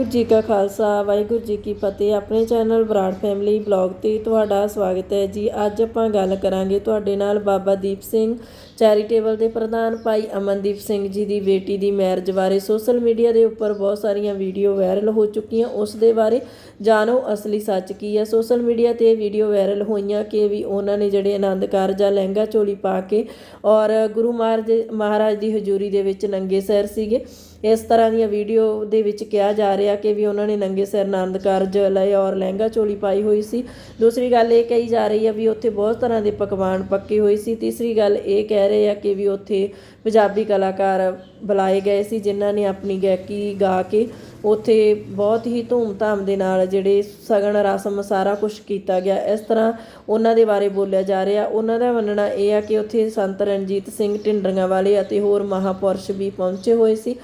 ਵਾਹਿਗੁਰੂ ਜੀ ਕਾ ਖਾਲਸਾ, ਵਾਹਿਗੁਰੂ ਜੀ ਕੀ ਫਤਿਹ। ਆਪਣੇ channel Brar family blog ਤੇ ਤੁਹਾਡਾ ਸਵਾਗਤ ਹੈ ਜੀ। ਅੱਜ ਆਪਾਂ ਗੱਲ ਕਰਾਂਗੇ ਤੁਹਾਡੇ ਨਾਲ ਬਾਬਾ ਦੀਪ ਸਿੰਘ, ਚੈਰੀਟੇਬਲ ਦੇ ਪ੍ਰਧਾਨ ਭਾਈ ਅਮਨਦੀਪ ਸਿੰਘ ਜੀ ਦੀ ਬੇਟੀ ਦੀ ਮੈਰਿਜ ਬਾਰੇ। ਸੋਸ਼ਲ ਮੀਡੀਆ ਦੇ ਉੱਪਰ ਬਹੁਤ ਸਾਰੀਆਂ ਵੀਡੀਓ ਵਾਇਰਲ ਹੋ ਚੁੱਕੀਆਂ। ਉਸ ਦੇ ਬਾਰੇ ਜਾਣੋ ਅਸਲੀ ਸੱਚ ਕੀ ਹੈ। ਸੋਸ਼ਲ ਮੀਡੀਆ ਤੇ ਵੀਡੀਓ ਵਾਇਰਲ ਹੋਈਆਂ ਕਿ ਵੀ ਉਹਨਾਂ ਨੇ ਜਿਹੜੇ ਆਨੰਦ ਕਾਰਜ ਆ, ਲਹਿੰਗਾ ਚੋਲੀ ਪਾ ਕੇ ਔਰ ਗੁਰੂ ਮਹਾਰਾਜ ਮਹਾਰਾਜ ਦੀ ਹਜ਼ੂਰੀ ਦੇ ਵਿੱਚ ਨੰਗੇ ਸੈਰ ਸੀਗੇ। ਇਸ ਤਰ੍ਹਾਂ ਦੀਆਂ ਵੀਡੀਓ ਦੇ ਵਿੱਚ ਕਿਹਾ ਜਾ ਰਿਹਾ ਕਿ ਵੀ ਉਹਨਾਂ ਨੇ ਨੰਗੇ ਸਿਰ ਆਨੰਦ ਕਾਰਜ ਲਏ ਔਰ ਲਹਿੰਗਾ ਚੋਲੀ ਪਾਈ ਹੋਈ ਸੀ। ਦੂਸਰੀ ਗੱਲ ਇਹ ਕਹੀ ਜਾ ਰਹੀ ਹੈ ਵੀ ਉੱਥੇ ਬਹੁਤ ਤਰ੍ਹਾਂ ਦੇ ਪਕਵਾਨ ਪੱਕੇ ਹੋਏ ਸੀ। ਤੀਸਰੀ ਗੱਲ ਇਹ ਕਹਿ ਰਹੇ ਆ ਕਿ ਵੀ ਉੱਥੇ ਪੰਜਾਬੀ ਕਲਾਕਾਰ ਬੁਲਾਏ ਗਏ ਸੀ ਜਿਨ੍ਹਾਂ ਨੇ ਆਪਣੀ ਗਾਇਕੀ ਗਾ ਕੇ ਉੱਥੇ ਬਹੁਤ ਹੀ ਧੂਮ-ਧਾਮ ਦੇ ਨਾਲ ਜਿਹੜੇ ਸਗਨ, ਰਸਮ ਸਾਰਾ ਕੁਝ ਕੀਤਾ ਗਿਆ। ਇਸ ਤਰ੍ਹਾਂ ਉਹਨਾਂ ਦੇ ਬਾਰੇ ਬੋਲਿਆ ਜਾ ਰਿਹਾ। ਉਹਨਾਂ ਦਾ ਮੰਨਣਾ ਇਹ ਆ ਕਿ ਉੱਥੇ ਸੰਤ ਰਣਜੀਤ ਸਿੰਘ ਢਿੰਡਰੀਆਂ ਵਾਲੇ ਅਤੇ ਹੋਰ ਮਹਾਪੁਰਸ਼ ਵੀ ਪਹੁੰਚੇ ਹੋਏ ਸੀ।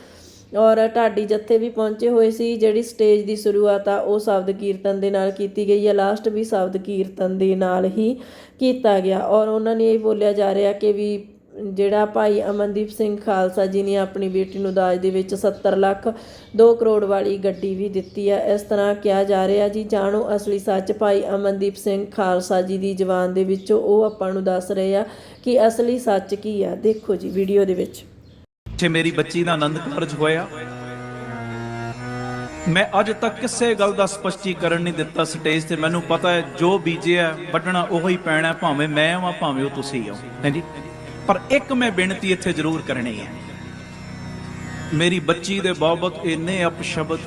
ਔਰ ਢਾਡੀ ਜੱਥੇ ਵੀ ਪਹੁੰਚੇ ਹੋਏ ਸੀ, ਜਿਹੜੀ ਸਟੇਜ ਦੀ ਸ਼ੁਰੂਆਤ ਆ, ਉਹ ਸ਼ਬਦ ਕੀਰਤਨ ਦੇ ਨਾਲ ਕੀਤੀ ਗਈ ਹੈ ਲਾਸਟ ਵੀ ਸ਼ਬਦ ਕੀਰਤਨ ਦੇ ਨਾਲ ਹੀ ਕੀਤਾ ਗਿਆ। ਔਰ ਉਹਨਾਂ ਨੇ ਇਹ ਬੋਲਿਆ ਜਾ ਰਿਹਾ ਕਿ ਵੀ ਜਿਹੜਾ ਭਾਈ ਅਮਨਦੀਪ ਸਿੰਘ ਖਾਲਸਾ ਜੀ ਨੇ ਆਪਣੀ ਬੇਟੀ ਨੂੰ ਦਾਜ ਦੇ ਵਿੱਚ 70 ਲੱਖ 2 ਕਰੋੜ ਵਾਲੀ ਗੱਡੀ ਵੀ ਦਿੱਤੀ ਹੈ ਇਸ ਤਰ੍ਹਾਂ ਕਿਹਾ ਜਾ ਰਿਹਾ ਜੀ। ਜਾਣੋ, ਅਸਲੀ ਸੱਚ ਭਾਈ ਅਮਨਦੀਪ ਸਿੰਘ ਖਾਲਸਾ ਜੀ ਦੀ ਜ਼ੁਬਾਨ ਦੇ ਵਿੱਚੋਂ ਉਹ ਆਪਾਂ ਨੂੰ ਦੱਸ ਰਹੇ ਆ ਕਿ ਅਸਲੀ ਸੱਚ ਕੀ ਆ। ਦੇਖੋ ਜੀ, ਵੀਡੀਓ ਦੇ ਵਿੱਚ। ਇੱਥੇ ਮੇਰੀ ਬੱਚੀ ਦਾ ਆਨੰਦ ਕਾਰਜ ਹੋਇਆ, ਮੈਂ ਅੱਜ ਤੱਕ ਕਿਸੇ ਗੱਲ ਦਾ ਸਪਸ਼ਟੀਕਰਨ ਨਹੀਂ ਦਿੱਤਾ ਸਟੇਜ ਤੇ। ਮੈਨੂੰ ਪਤਾ ਹੈ ਜੋ ਬੀਜਿਆ, ਵੱਢਣਾ ਉਹੀ ਹੀ ਪੈਣਾ, ਭਾਵੇਂ ਮੈਂ ਹਾਂ ਭਾਵੇਂ ਉਹ ਤੁਸੀਂ ਹੋ ਹਾਂਜੀ ਪਰ ਇੱਕ ਮੈਂ ਬੇਨਤੀ ਇੱਥੇ ਜ਼ਰੂਰ ਕਰਨੀ ਹੈ। ਮੇਰੀ ਬੱਚੀ ਦੇ ਬਾਬਤ ਇੰਨੇ ਅਪਸ਼ਬਦ,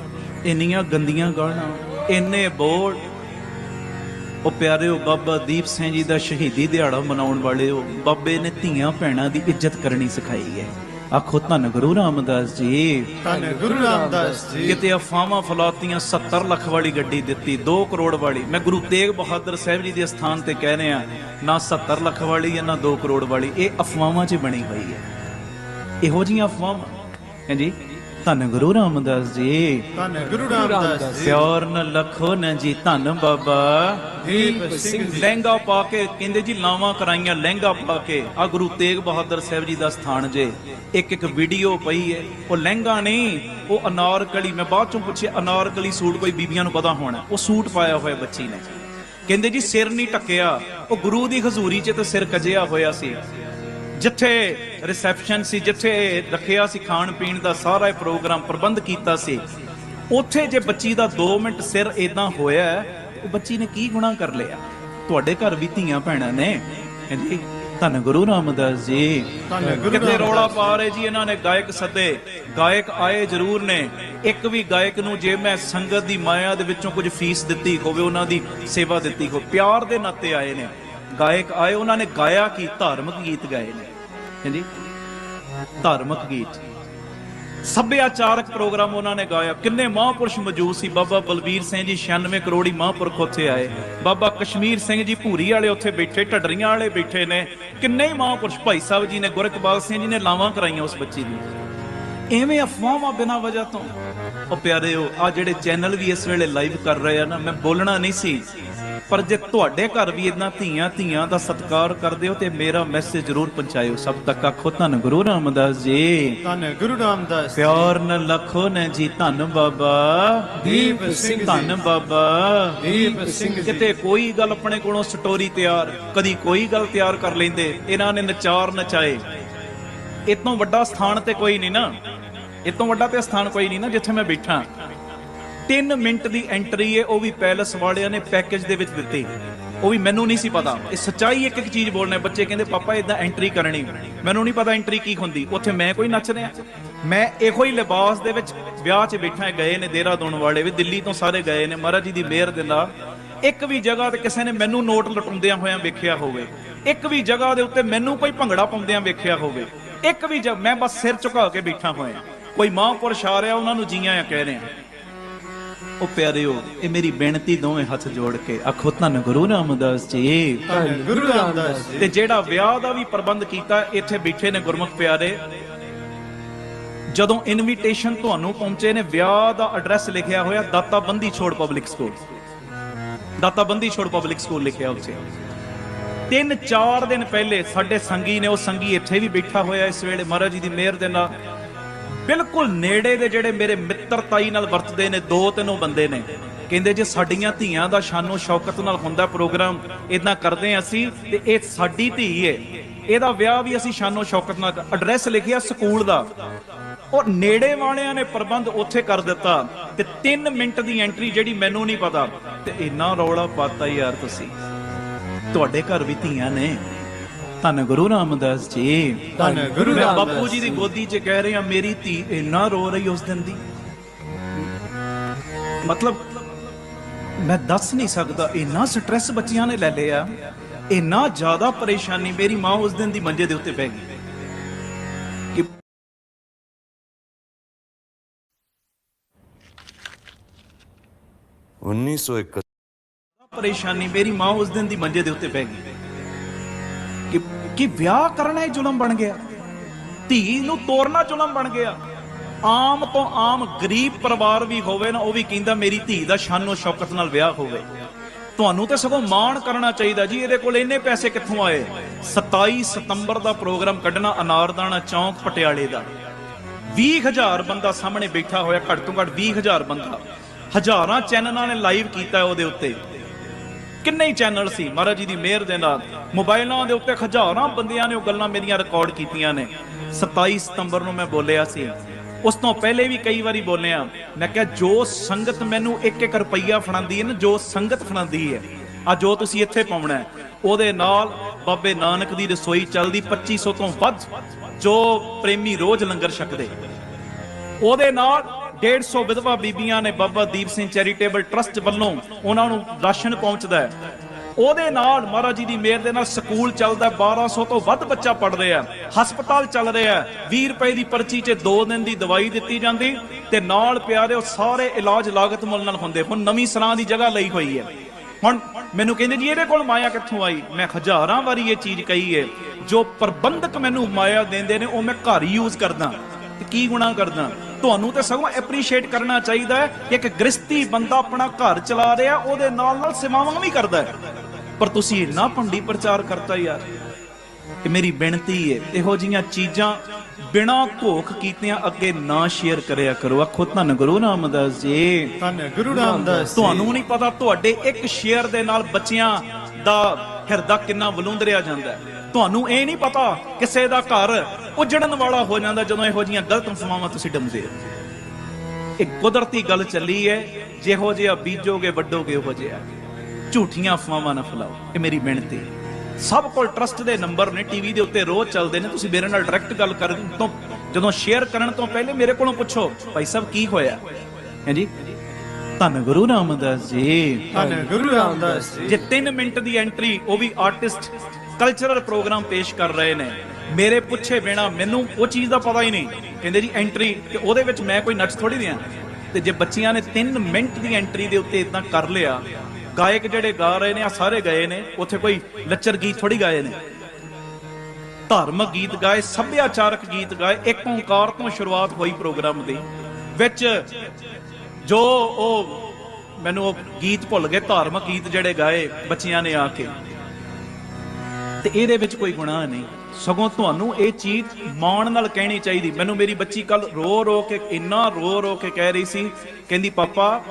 ਇੰਨੀਆਂ ਗੰਦੀਆਂ ਗਾਲਾਂ, ਇੰਨੇ ਬੋਲ। ਉਹ ਪਿਆਰਿਓ ਬਾਬਾ ਦੀਪ ਸਿੰਘ ਜੀ ਦਾ ਸ਼ਹੀਦੀ ਦਿਹਾੜਾ ਮਨਾਉਣ ਵਾਲਿਓ ਬਾਬੇ ਨੇ ਧੀਆਂ ਭੈਣਾਂ ਦੀ ਇੱਜ਼ਤ ਕਰਨੀ ਸਿਖਾਈ ਹੈ। ਆਖੋ ਧੰਨ ਗੁਰੂ ਰਾਮਦਾਸ ਜੀ। ਧੰਨ ਗੁਰੂ ਰਾਮਦਾਸ ਜੀ। ਕਿਤੇ ਅਫਵਾਹਾਂ ਫਲਾਤੀਆਂ 70 ਲੱਖ ਵਾਲੀ ਗੱਡੀ ਦਿੱਤੀ 2 ਕਰੋੜ ਵਾਲੀ। ਮੈਂ ਗੁਰੂ ਤੇਗ ਬਹਾਦਰ ਸਾਹਿਬ ਜੀ ਦੇ ਸਥਾਨ ਤੇ ਕਹਿ ਰਿਹਾ ਨਾ 70 ਲੱਖ ਵਾਲੀ ਹੈ ਨਾ 2 ਕਰੋੜ ਵਾਲੀ। ਇਹ ਅਫਵਾਹਾਂ 'ਚ ਬਣੀ ਹੋਈ ਹੈ। ਇਹੋ ਜਿਹੀਆਂ ਅਫਵਾਹਾਂ। ਹਾਂਜੀ? ਧੰਨ ਗੁਰੂ ਰਾਮਦਾਸ ਜੀ। ਧੰਨ ਗੁਰੂ ਰਾਮਦਾਸ ਜੀ। ਪਿਆਰ ਨ ਲਖੋ ਨ ਜੀ ਧੰਨ ਬਾਬਾ। ਦੀਪ ਸਿੰਘ ਲਹਿੰਗਾ ਪਾ ਕੇ ਕਹਿੰਦੇ ਜੀ ਲਾਵਾਂ ਕਰਾਈਆਂ ਲਹਿੰਗਾ ਪਾ ਕੇ। ਆ ਗੁਰੂ ਤੇਗ ਬਹਾਦਰ ਸਾਹਿਬ ਜੀ ਦਾ ਸਥਾਨ ਜੇ। ਇੱਕ ਇੱਕ ਵੀਡੀਓ ਪਈ ਹੈ। ਉਹ ਲਹਿੰਗਾ ਨਹੀਂ ਉਹ ਅਨਾਰਕਲੀ ਮੈਂ ਬਾਅਦ ਚੋਂ ਪੁੱਛਿਆ ਅਨਾਰਕਲੀ ਸੂਟ ਕੋਈ ਬੀਬੀਆਂ ਨੂੰ ਪਤਾ ਹੋਣਾ। ਉਹ ਸੂਟ ਪਾਇਆ ਹੋਇਆ ਬੱਚੀ ਨੇ। ਕਹਿੰਦੇ ਜੀ ਸਿਰ ਨਹੀਂ ਟੱਕਿਆ ਉਹ ਗੁਰੂ ਦੀ ਹਜ਼ੂਰੀ 'ਚ ਤੇ ਸਿਰ ਕਜਿਆ ਹੋਇਆ ਸੀ। ਜਿੱਥੇ ਰਿਸੈਪਸ਼ਨ ਸੀ ਜਿੱਥੇ ਰੱਖਿਆ ਸੀ ਖਾਣ ਪੀਣ ਦਾ ਸਾਰਾ ਪ੍ਰੋਗਰਾਮ ਪ੍ਰਬੰਧ ਕੀਤਾ ਸੀ ਉੱਥੇ ਜੇ ਬੱਚੀ ਦਾ 2 ਮਿੰਟ ਸਿਰ ਇਦਾਂ ਹੋਇਆ ਉਹ ਬੱਚੀ ਨੇ ਕੀ ਗੁਨਾਹ ਕਰ ਲਿਆ? ਤੁਹਾਡੇ ਘਰ ਵੀ ਧੀਆਂ ਭੈਣਾਂ ਨੇ? ਹਾਂਜੀ ਧੰਨ ਗੁਰੂ ਰਾਮਦਾਸ ਜੀ। ਕਿਤੇ ਰੌਲਾ ਪਾ ਰਹੇ ਜੀ ਇਹਨਾਂ ਨੇ? ਗਾਇਕ ਸੱਦੇ ਗਾਇਕ ਆਏ ਜ਼ਰੂਰ ਨੇ। ਇੱਕ ਵੀ ਗਾਇਕ ਨੂੰ ਜੇ ਮੈਂ ਸੰਗਤ ਦੀ ਮਾਇਆ ਦੇ ਵਿੱਚੋਂ ਕੁਝ ਫੀਸ ਦਿੱਤੀ ਹੋਵੇ ਉਹਨਾਂ ਦੀ ਸੇਵਾ ਦਿੱਤੀ ਹੋ ਪਿਆਰ ਦੇ ਨਾਤੇ ਆਏ ਨੇ। ਗਾਇਕ ਆਏ, ਉਹਨਾਂ ਨੇ ਗਾਇਆ ਕੀ? ਧਾਰਮਿਕ ਗੀਤ ਗਾਏ ਨੇ। ਹਾਂਜੀ? ਧਾਰਮਿਕ ਗੀਤ। ਸੱਭਿਆਚਾਰਕ ਪ੍ਰੋਗਰਾਮ ਉਹਨਾਂ ਨੇ ਗਾਇਆ। ਕਿੰਨੇ ਮਹਾਂਪੁਰਸ਼ ਮੌਜੂਦ ਸੀ। ਬਾਬਾ ਬਲਬੀਰ ਸਿੰਘ ਜੀ 96 ਕਰੋੜੀ ਮਹਾਂਪੁਰਖ ਉੱਥੇ ਆਏ। ਬਾਬਾ ਕਸ਼ਮੀਰ ਸਿੰਘ ਜੀ ਭੂਰੀ ਵਾਲੇ ਉੱਥੇ ਬੈਠੇ, ਢੱਡਰੀਆਂ ਵਾਲੇ ਬੈਠੇ ਨੇ। ਕਿੰਨੇ ਹੀ ਮਹਾਂਪੁਰਸ਼ ਭਾਈ ਸਾਹਿਬ ਜੀ ਨੇ ਗੁਰਕਬਾਲ ਸਿੰਘ ਜੀ ਨੇ ਲਾਵਾਂ ਕਰਾਈਆਂ ਉਸ ਬੱਚੀ ਦੀ ਐਵੇਂ ਅਫਵਾਹਾਂ ਬਿਨਾਂ ਵਜ੍ਹਾ ਤੋਂ। ਉਹ ਪਿਆਰਿਓ ਆ ਜਿਹੜੇ ਚੈਨਲ ਵੀ ਇਸ ਵੇਲੇ ਲਾਈਵ ਕਰ ਰਹੇ ਆ ਨਾ, ਮੈਂ ਬੋਲਣਾ ਨਹੀਂ ਸੀ। ਪਰ ਜੇ ਤੁਹਾਡੇ ਘਰ ਵੀ ਇਦਾਂ ਧੀਆਂ ਧੀਆਂ ਦਾ ਸਤਿਕਾਰ ਕਰਦੇ ਹੋ ਤੇ ਮੇਰਾ ਮੈਸੇਜ ਜ਼ਰੂਰ ਪਹੁੰਚਾਇਓ। ਸਭ ਤੱਕ ਆਖੋ ਧੰਨ ਗੁਰੂ ਰਾਮਦਾਸ ਜੀ। ਧੰਨ ਗੁਰੂ ਰਾਮਦਾਸ ਪਿਆਰ ਨ ਲਖੋ ਨ ਜੀ ਧੰਨ ਬਾਬਾ। ਦੀਪ ਸਿੰਘ। ਧੰਨ ਬਾਬਾ। ਦੀਪ ਸਿੰਘ ਕਿਤੇ ਕੋਈ ਗੱਲ ਆਪਣੇ ਕੋਲੋਂ ਸਟੋਰੀ ਤਿਆਰ ਕਦੀ ਕੋਈ ਗੱਲ ਤਿਆਰ ਕਰ ਲੈਂਦੇ ਇਹਨਾਂ ਨੇ ਨਚਾਰ ਨਚਾਏ। ਇਤੋਂ ਵੱਡਾ ਸਥਾਨ ਤੇ ਕੋਈ ਨਹੀਂ ਨਾ। ਇਤੋਂ ਵੱਡਾ ਤੇ ਸਥਾਨ ਕੋਈ ਨਹੀਂ ਨਾ ਜਿੱਥੇ ਮੈਂ ਬੈਠਾ। 3 ਮਿੰਟ ਦੀ ਐਂਟਰੀ ਹੈ ਉਹ ਵੀ ਪੈਲਸ ਵਾਲਿਆਂ ਨੇ ਪੈਕੇਜ ਦੇ ਵਿੱਚ ਦਿੱਤੀ। ਉਹ ਵੀ ਮੈਨੂੰ ਨਹੀਂ ਸੀ ਪਤਾ। ਇਹ ਸੱਚਾਈ ਇੱਕ ਇੱਕ ਚੀਜ਼ ਬੋਲਣਾ ਬੱਚੇ ਕਹਿੰਦੇ, ਪਾਪਾ ਇਦਾਂ ਐਂਟਰੀ ਕਰਨੀ। ਮੈਨੂੰ ਨਹੀਂ ਪਤਾ ਐਂਟਰੀ ਕੀ ਹੁੰਦੀ। ਉੱਥੇ ਮੈਂ ਕੋਈ ਨੱਚ ਰਿਹਾ। ਮੈਂ ਇਹੋ ਹੀ ਲਿਬਾਸ ਦੇ ਵਿੱਚ ਵਿਆਹ 'ਚ ਬੈਠਾ ਗਏ ਨੇ ਦੇਹਰਾਦੂਨ ਵਾਲੇ ਵੀ, ਦਿੱਲੀ ਤੋਂ ਸਾਰੇ ਗਏ ਨੇ। ਮਹਾਰਾਜ ਜੀ ਦੀ ਮਿਹਰ ਦੇ ਨਾਲ ਇੱਕ ਵੀ ਜਗ੍ਹਾ ਤੇ ਕਿਸੇ ਨੇ ਮੈਨੂੰ ਨੋਟ ਲਟਾਉਂਦਿਆਂ ਹੋਇਆਂ ਵੇਖਿਆ ਹੋਵੇ। ਇੱਕ ਵੀ ਜਗ੍ਹਾ ਦੇ ਉੱਤੇ ਮੈਨੂੰ ਕੋਈ ਭੰਗੜਾ ਪਾਉਂਦਿਆਂ ਵੇਖਿਆ ਹੋਵੇ। ਇੱਕ ਵੀ ਜਗ ਮੈਂ ਬਸ ਸਿਰ ਝੁਕਾ ਕੇ ਬੈਠਾ ਹੋਇਆ। ਕੋਈ ਮਹਾਂਪੁਰਸ਼ ਆ ਰਿਹਾ, ਉਹਨਾਂ ਨੂੰ ਜੀਆਂ ਆ ਕਹਿ ਰਿਹਾ। ਉਹ ਪਿਆਰਿਓ ਇਹ ਮੇਰੀ ਬੇਨਤੀ ਦੋਵੇਂ ਹੱਥ ਜੋੜ ਕੇ ਆਖੋ ਧੰਨ ਗੁਰੂ ਰਾਮਦਾਸ ਜੀ। ਗੁਰੂ ਰਾਮਦਾਸ ਜੀ। ਤੇ ਜਿਹੜਾ ਵਿਆਹ ਦਾ ਵੀ ਪ੍ਰਬੰਧ ਕੀਤਾ ਇੱਥੇ ਬੈਠੇ ਨੇ ਗੁਰਮੁਖ ਪਿਆਰੇ। ਜਦੋਂ ਇਨਵੀਟੇਸ਼ਨ ਤੁਹਾਨੂੰ ਪਹੁੰਚੇ ਨੇ ਵਿਆਹ ਦਾ ਐਡਰੈਸ ਲਿਖਿਆ ਹੋਇਆ ਦਾਤਾ ਬੰਦੀ ਛੋੜ ਪਬਲਿਕ ਸਕੂਲ ਦਾਤਾ ਬੰਦੀ ਛੋੜ ਪਬਲਿਕ ਸਕੂਲ ਲਿਖਿਆ ਉੱਥੇ। ਤਿੰਨ ਚਾਰ ਦਿਨ ਪਹਿਲੇ ਸਾਡੇ ਸੰਗੀ ਨੇ ਉਹ ਸੰਗੀ ਇੱਥੇ ਵੀ ਬੈਠਾ ਹੋਇਆ ਇਸ ਵੇਲੇ ਮਹਾਰਾਜ ਜੀ ਦੀ ਮਿਹਰ ਦੇ ਨਾਲ। ਬਿਲਕੁਲ ਨੇੜੇ ਦੇ ਜਿਹੜੇ ਮੇਰੇ ਮਿੱਤਰ ਨਾਲ ਵਰਤਦੇ ਨੇ, ਦੋ ਤਿੰਨੋਂ ਬੰਦੇ ਨੇ। ਕਹਿੰਦੇ ਜੇ ਸਾਡੀਆਂ ਧੀਆਂ ਦਾ ਸ਼ਾਨੋ ਸ਼ੌਕਤ ਨਾਲ ਹੁੰਦਾ ਪ੍ਰੋਗਰਾਮ ਇਦਾਂ ਕਰਦੇ ਹਾਂ ਅਸੀਂ, ਤੇ ਇਹ ਸਾਡੀ ਧੀ ਏ। ਇਹਦਾ ਵਿਆਹ ਵੀ ਅਸੀਂ ਸ਼ਾਨੋ ਸ਼ੌਕਤ ਨਾਲ ਐਡਰੈਸ ਲਿਖਿਆ ਸਕੂਲ ਦਾ। ਔਰ ਨੇੜੇ ਵਾਲਿਆਂ ਨੇ ਪ੍ਰਬੰਧ ਉੱਥੇ ਕਰ ਦਿੱਤਾ, ਤੇ 3 ਮਿੰਟ ਦੀ ਐਂਟਰੀ ਜਿਹੜੀ ਮੈਨੂੰ ਨਹੀਂ ਪਤਾ। ਤੇ ਇੰਨਾ ਰੌਲਾ ਪਾਤਾ ਯਾਰ ਤੁਸੀਂ। ਤੁਹਾਡੇ ਘਰ ਵੀ ਧੀਆਂ ਨੇ। ਧੰਨ ਗੁਰੂ ਰਾਮਦਾਸ ਜੀ। ਧੰਨ ਗੁਰੂ ਰਾਮਦਾਸ ਬਾਪੂ ਜੀ ਦੀ ਗੋਦੀ 'ਚ ਕਹਿ ਰਿਹਾ ਮੇਰੀ ਧੀ ਇੰਨਾ ਰੋ ਰਹੀ ਉਸ ਦਿਨ ਦੀ। ਮਤਲਬ ਮੈਂ ਦੱਸ ਨਹੀਂ ਸਕਦਾ ਇੰਨਾ ਸਟ੍ਰੈਸ ਬੱਚਿਆਂ ਨੇ ਲੈ ਲਿਆ ਇੰਨਾ ਜ਼ਿਆਦਾ ਪਰੇਸ਼ਾਨੀ ਮੇਰੀ ਮਾਂ ਉਸ ਦਿਨ ਦੀ ਮੰਜੇ ਦੇ ਉੱਤੇ ਪੈ ਗਈ। ਕਿ 1901 ਪਰੇਸ਼ਾਨੀ ਮੇਰੀ ਮਾਂ ਉਸ ਦਿਨ ਦੀ ਮੰਜੇ ਦੇ ਉੱਤੇ ਪੈ ਗਈ। ਕਿ ਕਿ ਵਿਆਹ ਕਰਨਾ ਹੀ ਜ਼ੁਲਮ ਬਣ ਗਿਆ। ਧੀ ਨੂੰ ਤੋਰਨਾ ਜ਼ੁਲਮ ਬਣ ਗਿਆ। ਆਮ ਤੋਂ ਆਮ ਗਰੀਬ ਪਰਿਵਾਰ ਵੀ ਹੋਵੇ ਨਾ, ਉਹ ਵੀ ਕਹਿੰਦਾ ਮੇਰੀ ਧੀ ਦਾ ਸ਼ਾਨੋ ਸ਼ੌਕਤ ਨਾਲ ਵਿਆਹ ਹੋਵੇ। ਤੁਹਾਨੂੰ ਤਾਂ ਸਗੋਂ ਮਾਣ ਕਰਨਾ ਚਾਹੀਦਾ ਜੀ, ਇਹਦੇ ਕੋਲ ਇੰਨੇ ਪੈਸੇ ਕਿੱਥੋਂ ਆਏ? 27 ਸਤੰਬਰ ਦਾ ਪ੍ਰੋਗਰਾਮ ਕੱਢਣਾ ਅਨਾਰਦਾਨਾ ਚੌਂਕ, ਪਟਿਆਲੇ ਦਾ। 20000 ਬੰਦਾ ਸਾਹਮਣੇ ਬੈਠਾ ਹੋਇਆ, ਘੱਟ ਤੋਂ ਘੱਟ 20000 ਬੰਦਾ। ਹਜ਼ਾਰਾਂ ਚੈਨਲਾਂ ਨੇ ਲਾਈਵ ਕੀਤਾ ਉਹਦੇ ਉੱਤੇ। ਕਿੰਨੇ ਹੀ ਚੈਨਲ ਸੀ, ਮਹਾਰਾਜ ਜੀ ਦੀ ਮਿਹਰ ਦੇ ਨਾਲ। ਮੋਬਾਈਲਾਂ ਦੇ ਉੱਤੇ ਹਜ਼ਾਰਾਂ ਬੰਦਿਆਂ ਨੇ ਉਹ ਗੱਲਾਂ ਮੇਰੀਆਂ ਰਿਕਾਰਡ ਕੀਤੀਆਂ ਨੇ। 27 ਸਤੰਬਰ ਨੂੰ ਮੈਂ ਬੋਲਿਆ ਸੀ। ਉਸ ਤੋਂ ਪਹਿਲੇ ਵੀ ਕਈ ਵਾਰੀ ਬੋਲਿਆ। ਮੈਂ ਕਿਹਾ, ਜੋ ਸੰਗਤ ਮੈਨੂੰ 1-1 ਰੁਪਈਆ ਫੜਾਉਂਦੀ ਹੈ ਨਾ, ਜੋ ਸੰਗਤ ਫੜਾਉਂਦੀ ਹੈ, ਆ ਜੋ ਤੁਸੀਂ ਇੱਥੇ ਪਾਉਣਾ ਉਹਦੇ ਨਾਲ ਬਾਬੇ ਨਾਨਕ ਦੀ ਰਸੋਈ ਚੱਲਦੀ 2500 ਤੋਂ ਵੱਧ, ਜੋ ਪ੍ਰੇਮੀ ਰੋਜ਼ ਲੰਗਰ ਛਕਦੇ। ਉਹਦੇ ਨਾਲ 150 ਵਿਧਵਾ ਬੀਬੀਆਂ ਨੇ ਬਾਬਾ ਦੀਪ ਸਿੰਘ ਚੈਰੀਟੇਬਲ ਟਰਸਟ ਵੱਲੋਂ ਉਹਨਾਂ ਨੂੰ ਰਾਸ਼ਨ ਪਹੁੰਚਦਾ ਹੈ। ਉਹਦੇ ਨਾਲ ਮਹਾਰਾਜ ਜੀ ਦੀ ਮਿਹਰ ਦੇ ਨਾਲ ਸਕੂਲ ਚੱਲਦਾ ਹੈ, 1200 ਤੋਂ ਵੱਧ ਬੱਚਾ ਪੜ ਰਿਹਾ ਹਸਪਤਾਲ ਚੱਲ ਰਿਹਾ ਹੈ। 20 ਰੁਪਏ ਦੀ ਪਰਚੀ 'ਚ 2 ਦਿਨ ਦੀ ਦਵਾਈ ਦਿੱਤੀ ਜਾਂਦੀ ਤੇ ਨਾਲ ਪਿਆਰੇ ਉਹ ਸਾਰੇ ਇਲਾਜ ਲਾਗਤ ਮੁੱਲ ਨਾਲ ਹੁੰਦੇ। ਹੁਣ ਨਵੀਂ ਸਰਾਂ ਦੀ ਜਗ੍ਹਾ ਲਈ ਹੋਈ ਹੈ। ਹੁਣ ਮੈਨੂੰ ਕਹਿੰਦੇ ਜੀ ਇਹਦੇ ਕੋਲ ਮਾਇਆ ਕਿੱਥੋਂ ਆਈ? ਮੈਂ ਹਜ਼ਾਰਾਂ ਵਾਰੀ ਇਹ ਚੀਜ਼ ਕਹੀ ਹੈ ਜੋ ਪ੍ਰਬੰਧਕ ਮੈਨੂੰ ਮਾਇਆ ਦਿੰਦੇ ਨੇ ਉਹ ਮੈਂ ਘਰ ਯੂਜ਼ ਕਰਦਾ। ਤੇ ਕੀ ਗੁਨਾਹ ਕਰਦਾ? ਤੁਹਾਨੂੰ ਤੇ ਸਗੋਂ ਐਪਰੀਸ਼ੀਏਟ ਕਰਨਾ ਚਾਹੀਦਾ ਹੈ ਕਿ ਇੱਕ ਗ੍ਰਸਤੀ ਬੰਦਾ ਆਪਣਾ ਘਰ ਚਲਾ ਰਿਹਾ ਉਹਦੇ ਨਾਲ ਨਾਲ ਸੇਵਾਵਾਂ ਵੀ ਕਰਦਾ ਹੈ। ਪਰ ਤੁਸੀਂ ਇੰਨਾ ਭੰਡੀ ਪ੍ਰਚਾਰ ਕਰਤਾ ਯਾਰ। ਕਿ ਮੇਰੀ ਬੇਨਤੀ ਹੈ ਇਹੋ ਜੀਆਂ ਚੀਜ਼ਾਂ ਬਿਨਾ ਘੋਖ ਕੀਤਿਆਂ ਅੱਗੇ ਨਾ ਸ਼ੇਅਰ ਕਰਿਆ ਕਰੋ। ਆਖੋ ਧੰਨ ਗੁਰੂ ਰਾਮਦਾਸ ਜੀ। ਧੰਨ ਗੁਰੂ ਰਾਮਦਾਸ। ਤੁਹਾਨੂੰ ਨਹੀਂ ਪਤਾ ਤੁਹਾਡੇ ਇੱਕ ਸ਼ੇਅਰ ਦੇ ਨਾਲ ਬੱਚਿਆਂ ਦਾ ਹਿਰਦਾ ਕਿੰਨਾ ਵਲੂੰਦਰਿਆ ਜਾਂਦਾ। ਹੈ ਤੁਹਾਨੂੰ ਇਹ ਨਹੀਂ ਪਤਾ ਕਿਸੇ ਦਾ ਘਰ ਉਜੜਨ ਵਾਲਾ ਹੋ ਜਾਂਦਾ ਜਦੋਂ ਇਹੋ ਜੀਆਂ ਗਲਤ ਅਫਵਾਹਾਂ ਤੁਸੀਂ ਡੰਮਦੇ ਹੋ। ਇਹ ਕੁਦਰਤੀ ਗੱਲ ਚੱਲੀ ਹੈ ਜਿਹੋ ਜਿਹਾ ਬੀਜੋਗੇ ਵੱਡੋਗੇ ਉਹੋ ਜਿਹਾ। ਝੂਠੀਆਂ ਅਫਵਾਹਾਂ ਨਾ ਫੈਲਾਓ ਇਹ ਮੇਰੀ ਬੇਨਤੀ ਹੈ। ਸਭ ਕੋਲ ਟਰਸਟ ਦੇ ਨੰਬਰ ਨੇ ਟੀਵੀ ਦੇ ਉੱਤੇ ਰੋਜ਼ ਚੱਲਦੇ ਨੇ ਤੁਸੀਂ ਮੇਰੇ ਨਾਲ ਡਾਇਰੈਕਟ ਗੱਲ ਕਰਨ ਤੋਂ ਜਦੋਂ ਸ਼ੇਅਰ ਕਰਨ ਤੋਂ ਪਹਿਲੇ ਮੇਰੇ ਕੋਲੋਂ ਪੁੱਛੋ ਭਾਈ ਸਾਹਿਬ ਕੀ ਹੋਇਆ? ਹਾਂਜੀ? ਧੰਨ ਗੁਰੂ ਰਾਮਦਾਸ ਜੀ। ਧੰਨ ਗੁਰੂ ਰਾਮਦਾਸ ਜੀ। ਜੇ 3 ਮਿੰਟ ਦੀ ਐਂਟਰੀ ਉਹ ਵੀ ਆਰਟਿਸਟ ਕਲਚਰਲ ਪ੍ਰੋਗਰਾਮ ਪੇਸ਼ ਕਰ ਰਹੇ ਨੇ। ਮੇਰੇ ਪੁੱਛੇ ਬਿਨਾ ਮੈਨੂੰ ਉਹ ਚੀਜ਼ ਦਾ ਪਤਾ ਹੀ ਨਹੀਂ। ਕਹਿੰਦੇ ਜੀ ਐਂਟਰੀ ਤੇ ਉਹਦੇ ਵਿੱਚ ਮੈਂ ਕੋਈ ਨੱਚ ਥੋੜੀ ਦਿਆਂ। ਤੇ ਜੇ ਬੱਚਿਆਂ ਨੇ 3 ਮਿੰਟ ਦੀ ਐਂਟਰੀ ਦੇ ਉੱਤੇ ਇਦਾਂ ਕਰ ਲਿਆ ਗਾਇਕ ਜਿਹੜੇ ਗਾ ਰਹੇ ਨੇ, ਆ ਸਾਰੇ ਗਏ ਨੇ, ਉੱਥੇ ਕੋਈ ਲੱਚਰ ਗੀਤ ਥੋੜੀ ਗਾਏ ਨੇ। ਧਾਰਮਿਕ ਗੀਤ ਗਾਏ, ਸੱਭਿਆਚਾਰਕ ਗੀਤ ਗਾਏ, ਇੱਕ ਓੰਕਾਰ ਤੋਂ ਸ਼ੁਰੂਆਤ ਹੋਈ ਪ੍ਰੋਗਰਾਮ ਦੀ, ਵਿੱਚ ਜੋ ਉਹ ਮੈਨੂੰ ਉਹ ਗੀਤ ਭੁੱਲ ਗਏ, ਧਾਰਮਿਕ ਗੀਤ ਜਿਹੜੇ ਗਾਏ ਬੱਚਿਆਂ ਨੇ ਆ ਕੇ। ਤੇ ਇਹਦੇ ਵਿੱਚ ਕੋਈ ਗੁਨਾਹ ਨਹੀਂ। ਸਗੋਂ ਤੁਹਾਨੂੰ ਇਹ ਚੀਜ਼ ਮਾਣ ਨਾਲ ਕਹਿਣੀ ਚਾਹੀਦੀ। ਮੈਨੂੰ ਮੇਰੀ ਬੱਚੀ ਕੱਲ ਰੋ ਰੋ ਕੇ, ਇੰਨਾ ਰੋ ਰੋ ਕੇ ਕਹਿ ਰਹੀ ਸੀ, ਕਹਿੰਦੀ, ਪਾਪਾ,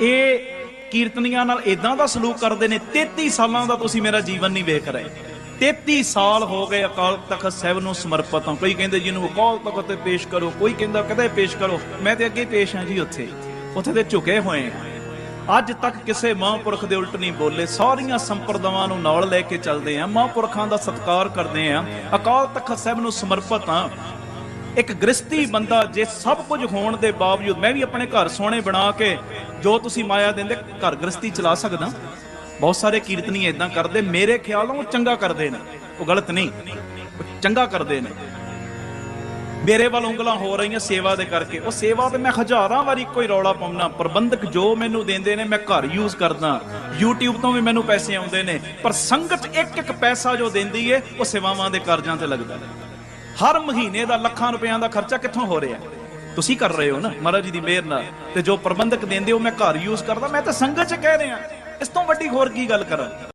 ਇਹ ਕੀਰਤਨੀਆਂ ਨਾਲ ਇਦਾਂ ਦਾ ਸਲੂਕ ਕਰਦੇ ਨੇ 33 ਸਾਲਾਂ ਦਾ ਤੁਸੀਂ ਮੇਰਾ ਜੀਵਨ ਨਹੀਂ ਵੇਖ ਰਹੇ। 33 ਸਾਲ ਹੋ ਗਏ ਅਕਾਲ ਤਖਤ ਸਾਹਿਬ ਨੂੰ ਸਮਰਪਿਤ ਹਾਂ। ਕੋਈ ਕਹਿੰਦੇ ਜਿਹਨੂੰ ਅਕਾਲ ਤਖਤ ਤੇ ਪੇਸ਼ ਕਰੋ, ਕੋਈ ਕਹਿੰਦਾ ਕਦੇ ਪੇਸ਼ ਕਰੋ। ਮੈਂ ਤੇ ਅੱਗੇ ਪੇਸ਼ ਹਾਂ ਜੀ ਉੱਥੇ। ਉੱਥੇ ਤੇ ਝੁਕੇ ਹੋਏ ਆ ਅੱਜ ਤੱਕ ਕਿਸੇ ਮਹਾਂਪੁਰਖ ਦੇ ਉਲਟ ਨਹੀਂ ਬੋਲੇ। ਸਾਰੀਆਂ ਸੰਪਰਦਾਵਾਂ ਨੂੰ ਨਾਲ ਲੈ ਕੇ ਚੱਲਦੇ ਆ ਮਹਾਂਪੁਰਖਾਂ ਦਾ ਸਤਿਕਾਰ ਕਰਦੇ ਆ ਅਕਾਲ ਤਖਤ ਸਾਹਿਬ ਨੂੰ ਸਮਰਪਿਤ ਆ ਇੱਕ ਗ੍ਰਸਤੀ ਬੰਦਾ ਜੇ ਸਭ ਕੁਝ ਹੋਣ ਦੇ ਬਾਵਜੂਦ, ਮੈਂ ਵੀ ਆਪਣੇ ਘਰ ਸੋਹਣੇ ਬਣਾ ਕੇ ਜੋ ਤੁਸੀਂ ਮਾਇਆ ਦਿੰਦੇ, ਘਰ ਗ੍ਰਸਤੀ ਚਲਾ ਸਕਦਾ। ਬਹੁਤ ਸਾਰੇ ਕੀਰਤਨੀ ਇਦਾਂ ਕਰਦੇ, ਮੇਰੇ ਖਿਆਲੋਂ ਉਹ ਚੰਗਾ ਕਰਦੇ ਨੇ। ਉਹ ਗਲਤ ਨਹੀਂ, ਉਹ ਚੰਗਾ ਕਰਦੇ ਨੇ। ਮੇਰੇ ਵੱਲ ਉਂਗਲਾਂ ਹੋ ਰਹੀਆਂ ਸੇਵਾ ਦੇ ਕਰਕੇ। ਉਹ ਸੇਵਾ ਤੇ ਮੈਂ ਹਜ਼ਾਰਾਂ ਵਾਰੀ ਕੋਈ ਰੌਲਾ ਪਾਉਣਾ ਪ੍ਰਬੰਧਕ ਜੋ ਮੈਨੂੰ ਦਿੰਦੇ ਨੇ, ਮੈਂ ਘਰ ਯੂਜ਼ ਕਰਦਾ। YouTube ਤੋਂ ਵੀ ਮੈਨੂੰ ਪੈਸੇ ਆਉਂਦੇ ਨੇ, ਪਰ ਸੰਗਤ ਇੱਕ ਇੱਕ ਪੈਸਾ ਜੋ ਦਿੰਦੀ ਏ, ਉਹ ਸੇਵਾਵਾਂ ਦੇ ਕਰਜ਼ਾਂ ਤੇ ਲੱਗਦਾ। ਹਰ ਮਹੀਨੇ ਦਾ ਲੱਖਾਂ ਰੁਪਈਆਂ ਦਾ ਖਰਚਾ ਕਿੱਥੋਂ ਹੋ ਰਿਹਾ? ਤੁਸੀਂ ਕਰ ਰਹੇ ਹੋ ਨਾ, ਮਹਾਰਾਜ ਜੀ ਦੀ ਮਿਹਰ ਨਾਲ। ਤੇ ਜੋ ਪ੍ਰਬੰਧਕ ਦਿੰਦੇ ਉਹ ਮੈਂ ਘਰ ਯੂਜ਼ ਕਰਦਾ, ਮੈਂ ਤਾਂ ਸੰਗਤ 'ਚ ਕਹਿ ਰਿਹਾ। ਇਸ ਤੋਂ ਵੱਡੀ ਹੋਰ ਕੀ ਗੱਲ ਕਰਾਂ?